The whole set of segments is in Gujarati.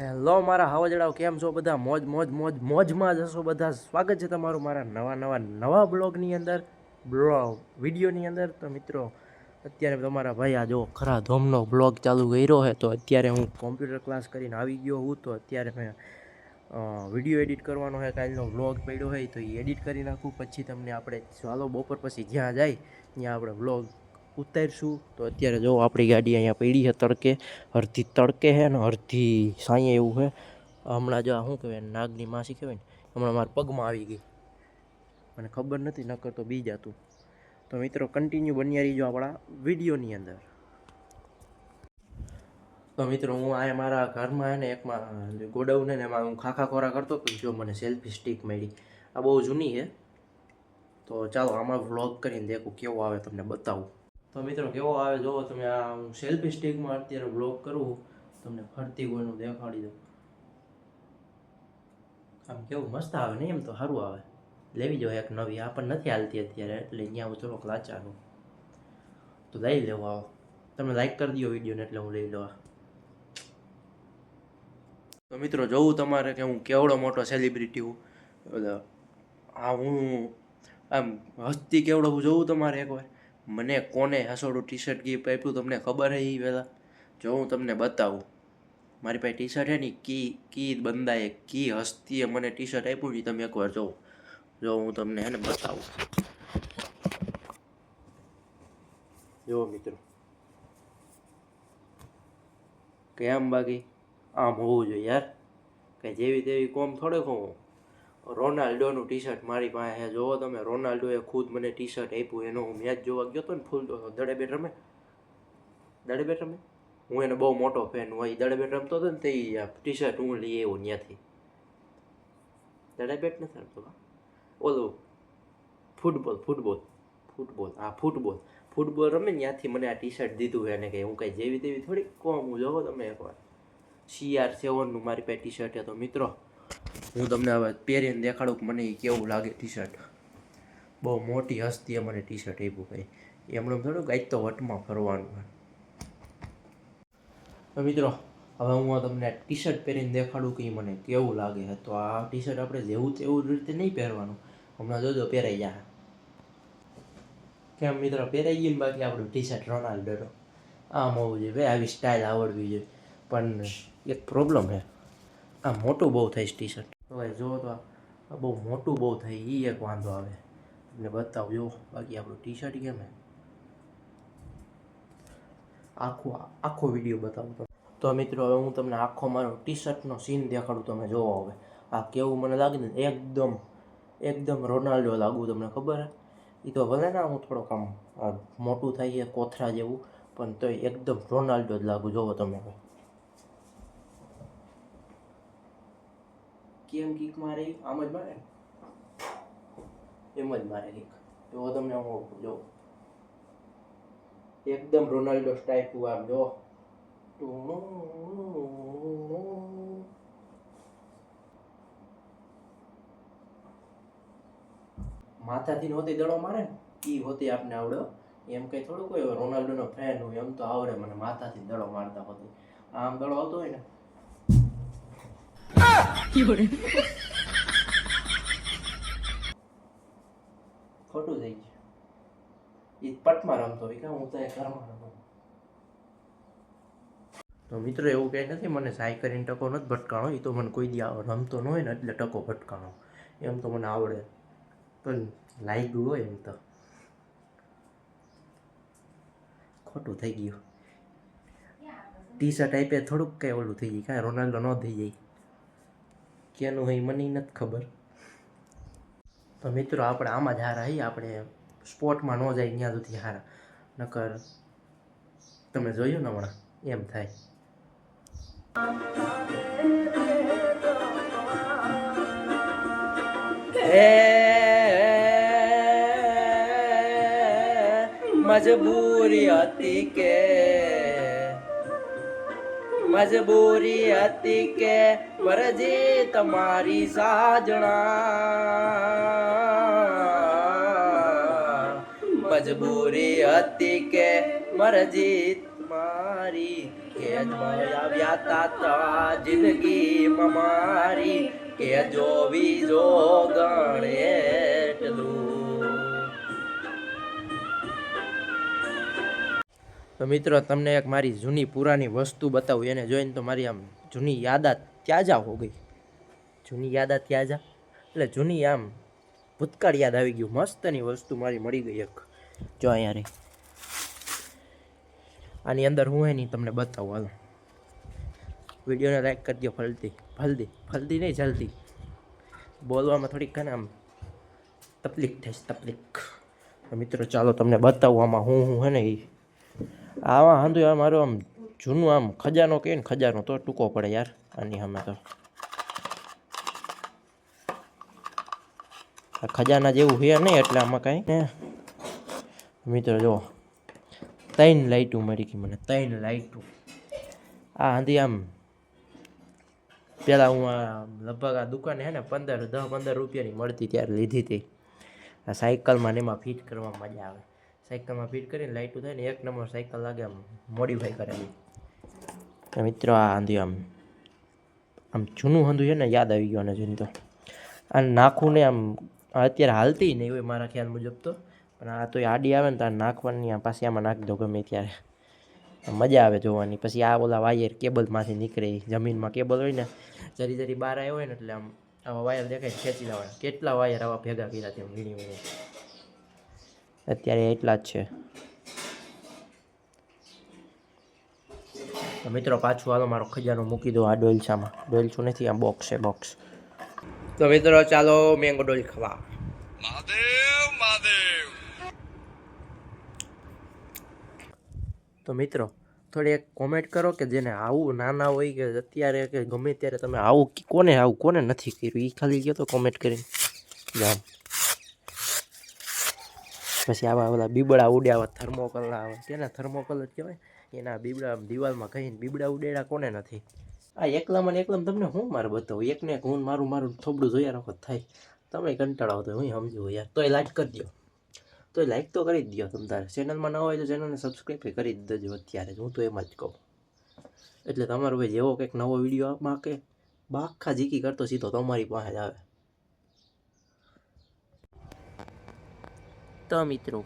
હેલો મારા હાવજડાઓ, કેમ છો બધા? મોજ મોજ મોજ, મોજમાં જ હશો બધા. સ્વાગત છે તમારું મારા નવા નવા નવા બ્લોગની અંદર, બ્લોગ, વિડીયોની અંદર. તો મિત્રો, અત્યારે તમારા ભાઈ આ જો ખરા ધોમનો બ્લોગ ચાલુ કર્યો છે, તો અત્યારે હું કોમ્પ્યુટર ક્લાસ કરીને આવી ગયો હું. તો અત્યારે મેં વીડિયો એડિટ કરવાનો છે, કાલનો બ્લોગ પડ્યો હોય તો એ એડિટ કરી નાખું. પછી તમને આપણે, ચાલો બપોર પછી જ્યાં જાય, ત્યાં આપણે બ્લોગ ઉતારીશું. તો અત્યારે જો આપણી ગાડી અહીંયા પડી છે તડકે, અડધી તડકે છે ને અડધી સાંયે એવું છે. હમણાં જો શું કહેવાય, નાગની માસી કહેવાય ને, હમણાં મારા પગમાં આવી ગઈ. મને ખબર નથી, નકર તો બી જતું તો મિત્રો કન્ટિન્યુ બન્યા રહીજો આપણા વિડીયોની અંદર. તો મિત્રો, હું આ મારા ઘરમાં ને, એકમાં ગોડાઉન ને, એમાં હું ખાખા ખોરા કરતો હતો જો મને સેલ્ફી સ્ટિક મળી. આ બહુ જૂની છે. તો ચાલો, આમાં વ્લોગ કરીને દેખું કેવો આવે, તમને બતાવું. તો મિત્રો, કેવો આવે? જોવો તમે આ હું સેલ્ફી સ્ટિકમાં અત્યારે બ્લોક કરું, તમને ફરતી કોઈનું દેખાડી દઉં. આમ કેવું મસ્ત આવે ને એમ તો સારું આવે. લેવી જોઈએ એક નવી, આ પણ નથી હાલતી અત્યારે, એટલે અહીંયા હું થોડોક લાચાનું. તો લઈ લેવો આવો. તમે લાઈક કરી દો વિડીયોને એટલે હું લઈ લઉં તો મિત્રો જોવું તમારે કે હું કેવડો મોટો સેલિબ્રિટી હું. આ હું આમ હસ્તી કેવડો હું જોઉં તમારે એકવાર? મને કોને હસોડું ટી શર્ટ ગીફ આપ્યું તમને ખબર હે પહેલાં? જો હું તમને બતાવું. મારી પાસે ટી શર્ટ હે ને કી કી બંદાએ કી હસ્તીએ મને ટી શર્ટ આપ્યું ને તમે એકવાર જોવો. જો હું તમને એને બતાવું. જો મિત્રો. કેમ બાકી? આમ હોવું જોઈએ યાર. કે જેવી તેવી કોમ થોડે કહું રોનાલ્ડોનું ટી શર્ટ મારી પાસે છે. જોવો તમે, રોનાલ્ડોએ ખુદ મને ટી શર્ટ આપ્યું, એનો હું મેચ જોવા ગયો હતો ને ફૂલ દડે. બેટ રમે? દડે બેટ રમે? હું એને બહુ મોટો ફેન હોય, દડે બેટ રમતો હતો ને તે ટી શર્ટ હું લઈ આવ્યો ત્યાંથી દડે બેટ નથી રમતો ઓલું ફૂટબોલ ફૂટબોલ ફૂટબોલ હા ફૂટબોલ. ફૂટબોલ રમે ને ત્યાંથી મને આ ટી શર્ટ દીધું એને કે હું કાંઈ જેવી તેવી થોડી કોમ હું જોવો તમે એકવાર. સીઆર સેવનનું મારી પાસે ટી શર્ટ હતો મિત્રો હું તમને હવે પહેરીને દેખાડું કે મને એ કેવું લાગે ટી શર્ટ બહુ મોટી હસ્તીએ મને ટી શર્ટ આપ્યું કંઈ એમણે થોડું આજ તો વટમાં ફરવાનું હોય. મિત્રો, હવે હું તમને ટી શર્ટ પહેરીને દેખાડું કે મને કેવું લાગે છે. તો આ ટી શર્ટ આપણે જેવું તેવું રીતે નહીં પહેરવાનું. હમણાં જોજો, પહેરાઈ જાય કેમ મિત્રો, પહેરાઈ ગયું બાકી આપણું ટી શર્ટ રોનાલ્ડોનો. આમ હોવું જોઈએ ભાઈ, આવી સ્ટાઇલ આવડવી જોઈએ. પણ એક પ્રોબ્લેમ છે. આ મોટું બહુ થઈશ ટી શર્ટ ભાઈ જુઓ તો આ બહુ મોટું બહુ થઈ એ એક વાંધો આવે. તમને બતાવું, જો, બાકી આપણું ટી શર્ટ કેમ આખો આખો વીડિયો બતાવું તો તો મિત્રો, હવે હું તમને આખો મારો ટી શર્ટનો સીન દેખાડું, તમે જોવો હવે. આ કેવું મને લાગે ને, એકદમ એકદમ રોનાલ્ડો લાગુ તમને ખબર હે એ તો ભલે ને હું થોડોક આમ મોટું થાય છે કોથરા જેવું, પણ તોય એકદમ રોનાલ્ડો જ લાગુ, જોવો તમે હવે. કેમ કિક મારે? આમ જ મારે? એમ જ મારે કિક. જો તમને હું જો. એકદમ રોનાલ્ડો સ્ટાઇપ આમ, જો. માથાથી હોતી દડો મારે ને? ઈ હોતી આપને આવડે એમ કઈ થોડું કોઈ રોનાલ્ડોનો ફેન હોય, એમ તો આવડે મને માથાથી દડો મારતા હોતી. આમ દડો આવતો હોય ને ખોટું થઈ ગયું. એ પટમાં રમતો હોય કે હું તો એ ઘરમાં રમું. તો મિત્રો એવું કંઈ નથી, મને સાઈ કરીને ટકો નથી ભટકાણો એ તો મને કોઈ દી રમતો ન હોય ને એટલે ટકો ભટકાણો. એમ તો મને આવડે. પણ લાગ્યું હોય એમ તો. ખોટું થઈ ગયું. ટી શર્ટ આપે થોડુંક કંઈ ઓલું થઈ જાય કાંઈ રોનાલ્ડો ન થઈ જાય ક્યાંનું હોય મને નથી ખબર તો મિત્રો આપણે આમાં જ હારા હઈ આપણે સ્પોર્ટમાં ન જાય ત્યાં સુધી હારા નકર તમે જોયું ને હમણાં એમ થાય મજબૂરી હતી કે મજબૂરી હતી કે મરજી તમારી સાજણા. મજબૂરી હતી કે મરજી તમારી કે આવ્યા તા જિંદગીમાં મારી. કે જોવી જો ગણેટલું તો મિત્રો, તમને એક મારી જૂની પુરાની વસ્તુ બતાવું. એને જોઈને તો મારી આમ જૂની યાદા ત્યાજા હો ગઈ. જૂની યાદા ત્યાજા? એટલે જૂની આમ ભૂતકાળ યાદ આવી ગયું. મસ્તની વસ્તુ મારી મળી ગઈ એક. જો અહીંયા રે આની અંદર હું નહીં તમને બતાવું. હાલો. વિડીયોને લાઈક કરી દો ફલતી ફલદી ફલદી નહીં, જલ્દી. બોલવામાં થોડીક ઘણા આમ તકલીફ થઈશ તકલીફ. મિત્રો, ચાલો તમને બતાવું આમાં હું હું હે ને એ આમાં હાંધું આ મારો આમ જૂનું આમ ખજાનો કહે ને, ખજાનો તો ટૂંકો પડે યાર, આની સામે તો. ખજાના જેવું છે નહીં, એટલે આમાં કાંઈ મિત્રો જો ત્રણ લાઇટું મળી ગઈ મને, ત્રણ લાઇટું આ હાંધી આમ પહેલાં હું આ લગભગ આ દુકાને હે ને, પંદર દસ પંદર રૂપિયાની મળતી, ત્યારે લીધી હતી. આ સાયકલમાં ને એમાં ફિટ કરવા મજા આવે. સાયકલમાં ફિટ કરીને લાઇટું થાય ને એક નંબર સાયકલ લાગે આમ મોડિફાઈ કરેલી મિત્રો આ હાંધી આમ આમ જૂનું હાંધું છે ને, યાદ આવી ગયું અને જોઈને તો. આ નાખું ને આમ અત્યારે હાલતી નહીં હોય મારા ખ્યાલ મુજબ તો, પણ આ તો આડી આવે ને તો નાખવાની આ પાછી આમાં નાખી દો ગમે ત્યારે. મજા આવે જોવાની. પછી આ ઓલા વાયર કેબલમાંથી નીકળે, જમીનમાં કેબલ હોય ને જરી જરી બહાર આવ્યો હોય ને એટલે આમ આવા વાયર દેખાય ખેંચી લાવવાના કેટલા વાયર આવા ભેગા કર્યા તેમ વીણી વીણી અત્યારે એટલા જ છે. તો મિત્રો પાછું હાલો મારો ખજાનો મૂકી દો આ ડોલછામાં ડોલછું નથી આ બોક્સ છે બોક્સ તો મિત્રો ચાલો મેંગો ડોલ ખાવા. તો મિત્રો થોડી એક કોમેન્ટ કરો કે જેને આવું નાના હોય કે અત્યારે કે ગમે ત્યારે તમે આવું કોને આવું કોને નથી કર્યું? એ ખાલી ગયો તો કોમેન્ટ કરીને. જામ પછી આવા ઓલા બીબડા ઉડે આવા થર્મોકલ આવે. કેના થર્મોકલ જ કહેવાય? એના બીબડા દિવાલમાં કહીને બીબડા ઉડેડા કોને નથી? આ એકલામાં ને એકલામાં તમને હું મારે બતાવું? એકને એક હું મારું મારું થોબડું જોયા રાખો થાય. તમે કંટાળો તો હું સમજુ યાર. તોય લાઈક કરી દો તોય લાઈક તો કરી જ દો તમ તારે. ચેનલમાં ન હોય તો ચેનલને સબસ્ક્રાઈબ કરી દેજો અત્યારે. હું તો એમ જ કહું. એટલે તમારો ભાઈ જેવો કંઈક નવો વીડિયો માં કે? બાખા જીકી કરતો સીધો તમારી પાસે જ આવે. તો મિત્રો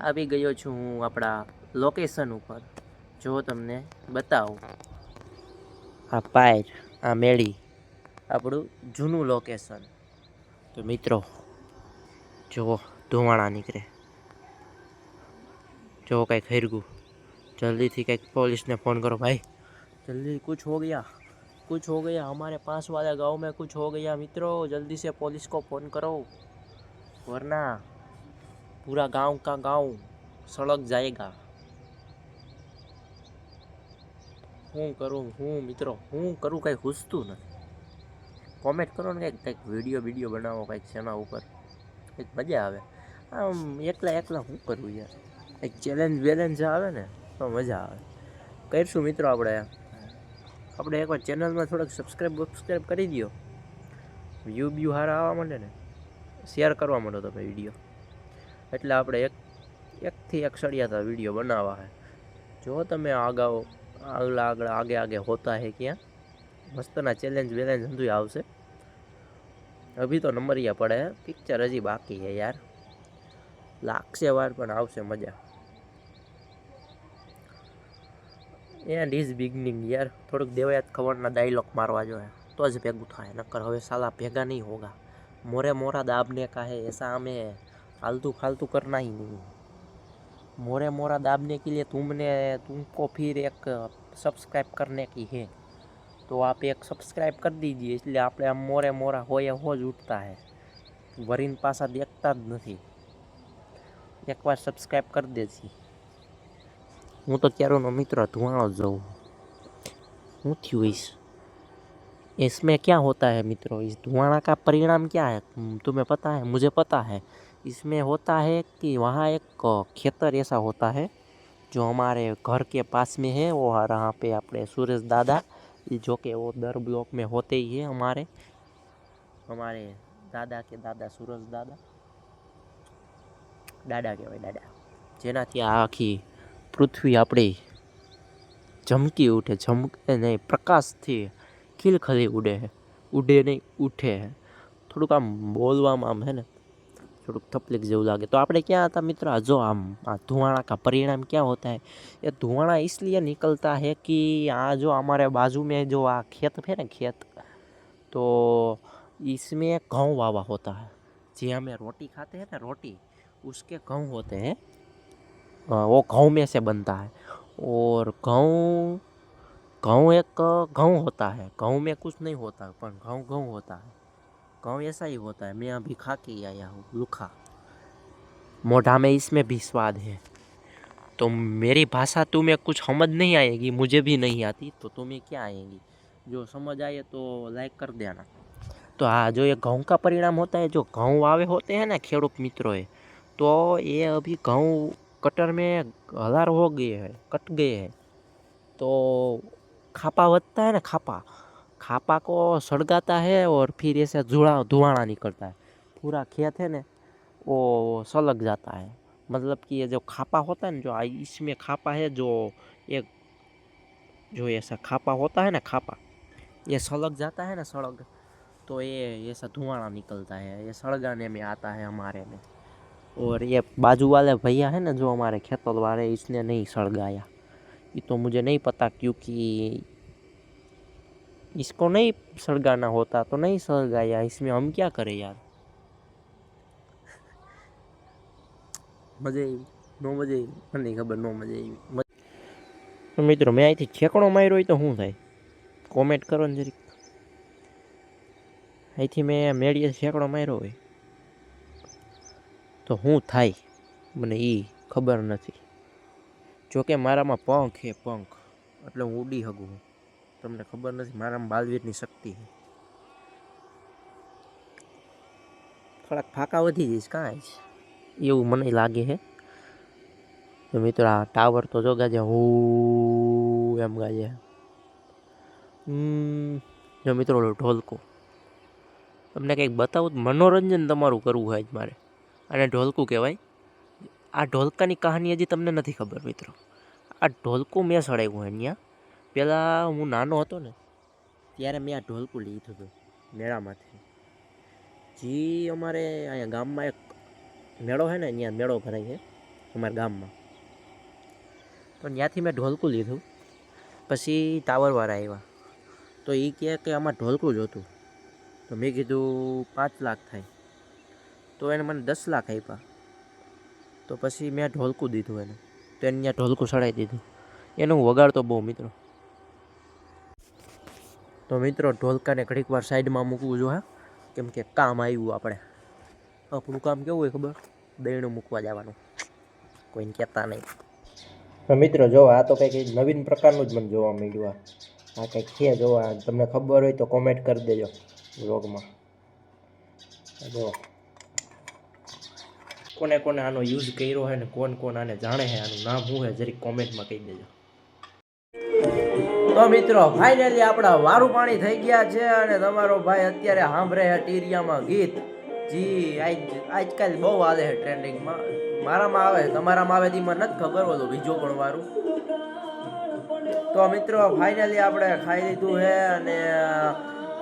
આવી ગયો છું હું આપણા લોકેશન ઉપર જો તમને બતાવું આ પાયર આ મેળી આપણું જૂનું લોકેશન તો મિત્રો જુઓ ધુવાણા નીકળે જો કંઈક હરગું જલ્દીથી કંઈક પોલીસને फ़ोन करो भाई जल्दी कुछ हो गया कुछ हो गया हमारे पास वाले गांव में कुछ हो गया मित्रों जल्दी से पुलिस को फ़ोन करो वरना पूरा गांव का गांव सड़क जाएगा હું કરું હું મિત્રો હું કરું કંઈ હુસતું નથી કોમેન્ટ કરો ને કંઈક કંઈક વિડીયો વિડીયો બનાવો કંઈક શેના ઉપર કંઈક મજા આવે આમ એકલા એકલા હું કરું યાર કંઈક ચેલેન્જ બેલેન્જ આવે ને તો મજા આવે કરીશું મિત્રો આપણે આપણે એકવાર ચેનલમાં થોડાક સબસ્ક્રાઈબ બબસ્ક્રાઈબ કરી દો વ્યૂ વ્યૂ સારા આવવા માંડે ને શેર કરવા માંડો તમે વિડીયો એટલે આપણે એક, એકથી એક સળિયાતા વીડિયો બનાવવા હે. જો તમે અગાઉ આગળ આગળ આગે આગે હોતા હે ક્યાં, મસ્તના ચેલેન્જ વેલેન્જ સમજુ આવશે. અભી તો નંબરિયા પડે પિક્ચર હજી બાકી છે યાર. લાગશે વાર, પણ આવશે મજા. એન્ડ ઇઝ બિગનિંગ યાર. થોડુંક દેવાયાત ખબરના ડાયલોગ મારવા જોઈએ તો જ ભેગું થાય નક્કર હવે સાલા ભેગા નહીં હોગા. મોરે મોરા દાબને કાહે એસા અમે फालतू फालतू करना ही नहीं मोरे मोरा दाबने के लिए तुमने तुमको फिर एक सब्सक्राइब करने की है तो आप एक सब्सक्राइब कर दीजिए इसलिए આપણે આમ મોરે મોરા હોય હો જ ઉઠતા હે વરીન પાછા દેખતા જ નથી એકવાર સબસ્ક્રાઈબ કરી દેજી હું તો ત્યારનો મિત્ર ધુઆણો જ જાઉં હું થયું इस इसमें क्या होता है मित्रों इस धुआना का परिणाम क्या है तुम- तुम्हें पता है मुझे पता है इसमें होता है कि वहाँ एक खेतर ऐसा होता है जो हमारे घर के पास में है वो यहाँ पे अपने सूरज दादा जो कि वो दर ब्लॉक में होते ही है हमारे हमारे દાદા કે દાદા સુરજ દાદા દાદા કહેવાય દાદા જેનાથી આ આખી પૃથ્વી આપણી ઝમકી ઉઠે ઝમકે નહીં પ્રકાશથી ખીલખલી ઉડે છે ઉડે નહીં ઉઠે છે થોડુંક આમ બોલવામાં આમ હે ને થોડુંક તકલીફ જેવું લાગે તો આપણે ક્યાં હતા મિત્ર આ જો આમ આ धुआं का परिणाम क्या होता है ये धुआं इसलिए निकलता है कि आ जो हमारे बाजू में जो आ खेत है ना खेत तो इसमें गाँव वावा होता है जी हमें रोटी खाते हैं ना रोटी उसके गाँव होते हैं अ, वो गाँव में से बनता है और गाँव गाँव एक गाँव होता है गाँव में कुछ नहीं होता पर गाँव गाँव होता है गाँव ऐसा ही होता है। मैं अभी खा के ही आया हूँ, लुखा। मोढ़ा में इसमें भी स्वाद है। तो मेरी भाषा तुम्हें कुछ समझ नहीं आएगी, मुझे भी नहीं आती तो तुम्हें क्या आएगी? जो समझ आए तो लाइक कर देना। तो हाँ जो ये गाँव का परिणाम होता है, जो गाँव वावे होते हैं ना, खेडूत मित्रों तो ये अभी गाँव कटर में हलार हो गए हैं, कट गए हैं। तो खापा વધता है ना, खापा खापा को सड़गाता है और फिर ऐसे धुआँ धुआंना निकलता है। पूरा खेत है ना, वो सलग जाता है। मतलब कि ये जो खापा होता है ना, जो इसमें खापा है, जो एक, जो ऐसा खापा होता है ना, खापा, ये सलग जाता है ना सड़ग तो ये ऐसा धुआंना निकलता है। ये सड़गाने में आता है हमारे में। और ये बाजू वाले भैया है ना, जो हमारे खेतल वाले इसने नहीं सड़गाया। ये तो मुझे नहीं पता, क्योंकि इसको नहीं सड़गाना होता तो नहीं सड़गाया इसमें हम क्या करें यार મજા આવી નો મજા આવી મને નહીં ખબર નો મજા આવી તો મિત્રો મેં અહીંથી ઠેકણો માર્યો હોય તો શું થાય કોમેન્ટ કરો ને જરીક અહીંથી મેં મેળીએ ઠેકણો માર્યો હોય તો શું થાય મને એ ખબર નથી જોકે મારામાં પંખ છે પંખ એટલે હું ઉડી શકું તમને ખબર નથી, મારામાં બાલવીરની શક્તિ થોડાક ફાંકા વધી જઈશ, કાંઈ એવું મને લાગે છે. તો મિત્રો, આ ટાવર તો જો ગાજે, હું એમ ગાજે. જો મિત્રો ઢોલકો. તમને કંઈક બતાવું મનોરંજન તમારું કરવું હોય જ મારે. અને ઢોલકું કહેવાય. આ ઢોલકાની કહાની હજી તમને નથી ખબર, મિત્રો. આ ઢોલકું મેં સડાવ્યું અહીંયા. પહેલાં હું નાનો હતો ને, ત્યારે મેં આ ઢોલકું લીધું હતું મેળામાંથી. જી અમારે અહીંયા ગામમાં એક મેળો છે ને, અહીંયા મેળો ભરાય છે, અમારા ગામમાં. તો ત્યાંથી મેં ઢોલકું લીધું, પછી ટાવરવાળા આવ્યા. તો એ કહે કે આમાં ઢોલકું જોતું તો મેં કીધું પાંચ લાખ થાય. તો એને મને દસ લાખ આપ્યા. તો પછી મેં ઢોલકું દીધું એને. તો એને ત્યાં ઢોલકું ચડાવી દીધું. એને હું વગાડતો બહુ, મિત્રો. તો મિત્રો, ઢોલકાને ઘડીક વાર સાઈડમાં મૂકવું જોઈએ કેમ કે કામ આવ્યું આપણે. આપણું કામ કેવું હોય ખબર? દહીણું મૂકવા જવાનું. કોઈને કહેતા નહીં. મિત્રો, જો, આ તો કંઈક નવીન પ્રકારનું જ મને જોવા મળ્યું, આ. આ કંઈક છે જોવા તમને ખબર હોય તો કોમેન્ટ કરી દેજો વ્લોગમાં જો. કોને કોને આનો યુઝ કર્યો છે ને કોણ કોણ આને જાણે છે આનું નામ શું છે જરીક કોમેન્ટમાં કહી દેજો. તો મિત્રો ફાઇનલી આપણા વારું પાણી થઈ ગયા છે અને તમારો ભાઈ અત્યારે સાંભળે છે ટીરિયામાં ગીત. જી, આજ, આજકાલ બહુ આવે છે ટ્રેન્ડિંગમાં. મારામાં આવે, તમારામાં આવે તેમાં નથી ખબર હોતું બીજો પણ વારું. તો મિત્રો ફાઇનલી આપણે ખાઈ લીધું છે અને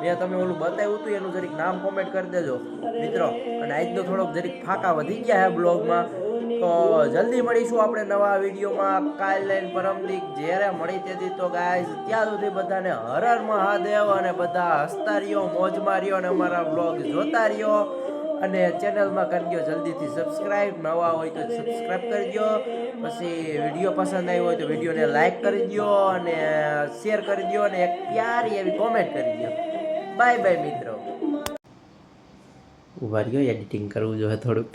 મેં તમને ઓલું બતાવ્યું હતું, એનું જરીક નામ કોમેન્ટ કરી દેજો. મિત્રો, અને આજનો થોડોક જરીક ફાંકા વધી ગયા છે બ્લોગમાં. તો જલ્દી મળીશું આપણે નવા વિડીયોમાં. કાલ લઈને પરમદી જ્યારે મળી તેથી તો ગાય ત્યાં સુધી બધાને હર હર મહાદેવ અને બધા હસતા રહ્યો મોજ રહ્યો અને અમારા બ્લોગ જોતા રહ્યો. અને ચેનલમાં કરી દો જલ્દીથી સબસ્ક્રાઇબ નવા હોય તો સબસ્ક્રાઇબ કરી દો. પછી વીડિયો પસંદ આવ્યો હોય તો વિડીયોને લાઈક કરી દો અને શેર કરી દો અને એક પ્યારી એવી કોમેન્ટ કરી દો. બાય બાય મિત્રો. ઊભા રહ્યો એડિટિંગ કરવું જોઈએ થોડુંક.